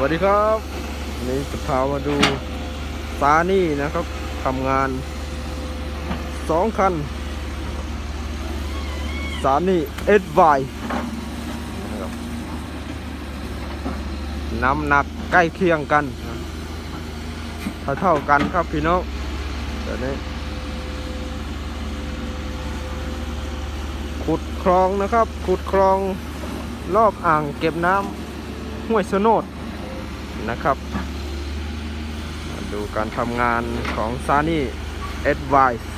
วัสดีครับวันนี้จะพามาดูซานี่นะครับทำงานสองคันซานี่เอ็ดไวร์น้ำหนักใกล้เคียงกันนะเท่าเท่ากันครับพี่น้องเดี๋ยวนี้ขุดคลองนะครับ ขุดคลองรอบอ่างเก็บน้ำห้วยสนด นะครับ ดูการทำงานของซานี่เอ็ดไวส์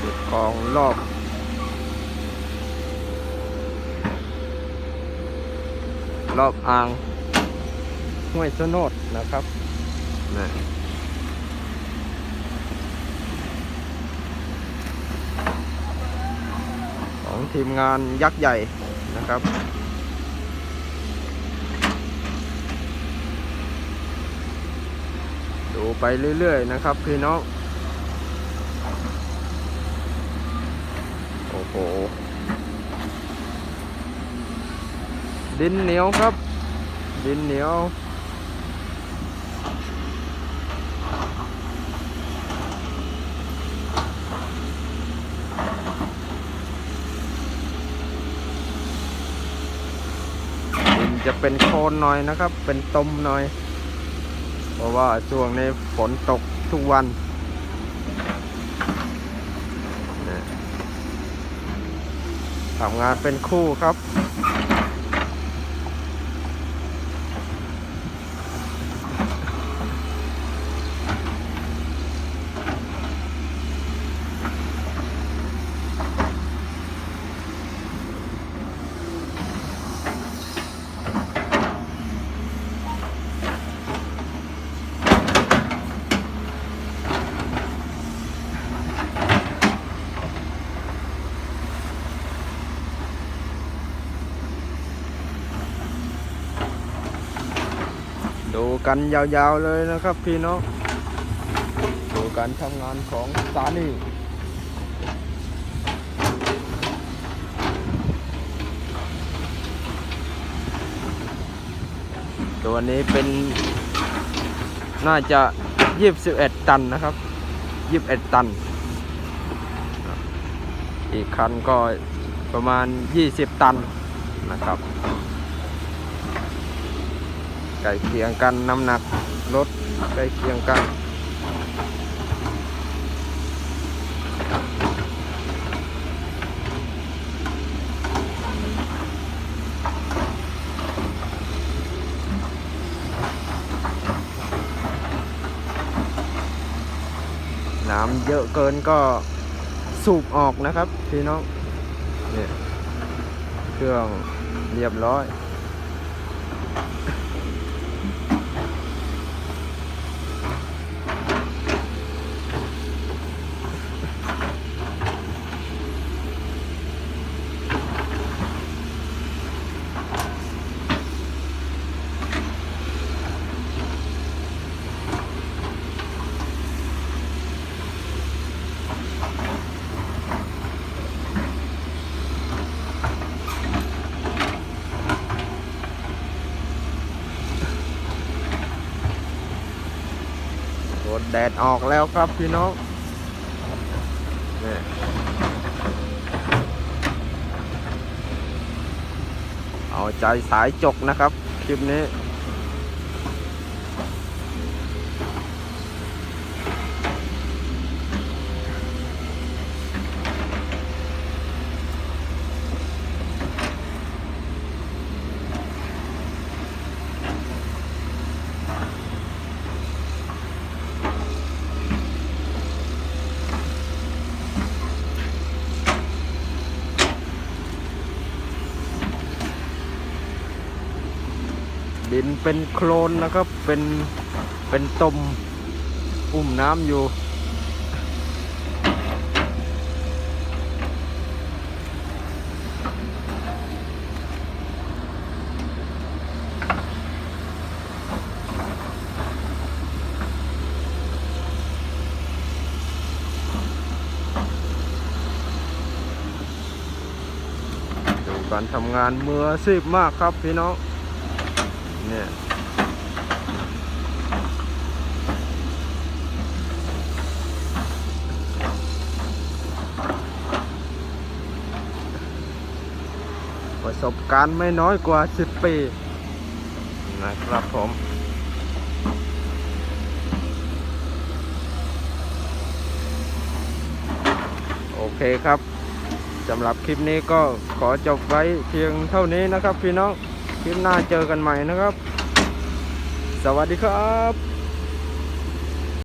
ขุดคลองรอบรอบอ่างห้วยสนดนะครับนะ ของทีมงานยักษ์ใหญ่นะครับ ดูไปเรื่อยๆนะครับพี่น้อง โอ้โห ดินเหนียวครับ ดินเหนียว จะเป็นโคลนหน่อยนะครับ เป็นตมหน่อย เพราะว่าช่วงนี้ฝนตกทุกวันทำงานเป็นคู่ครับ ดูกันยาวๆเลยนะครับพี่น้องดูการทำงานของซานี่ตัวนี้เป็นน่าจะยี่สิบเอ็ดตันนะครับยี่สิบเอ็ดตัน อีกคันก็ประมาณยี่สิบตันนะครับ ใกล้เคียงกันน้ำหนักรถใกล้เคียงกัน น้ำเยอะเกินก็สูบออกนะครับพี่น้องเนี่ยเครื่องเรียบร้อย โดนแดดออกแล้วครับพี่น้องนี่เอาใจสายจกนะครับ คลิปนี้ ดินเป็นโคลนนะครับเป็นเป็นตมอุ้มน้ำอยู่ดูการทำงานมืออาชีพมากครับพี่น้อง เนี่ยประสบการณ์ไม่น้อยกว่า 10 ปี นะครับผมโอเคครับสำหรับคลิปนี้ก็ขอจบไว้เพียงเท่านี้นะครับพี่น้อง คลิปหน้าเจอกันใหม่นะครับ สวัสดีครับ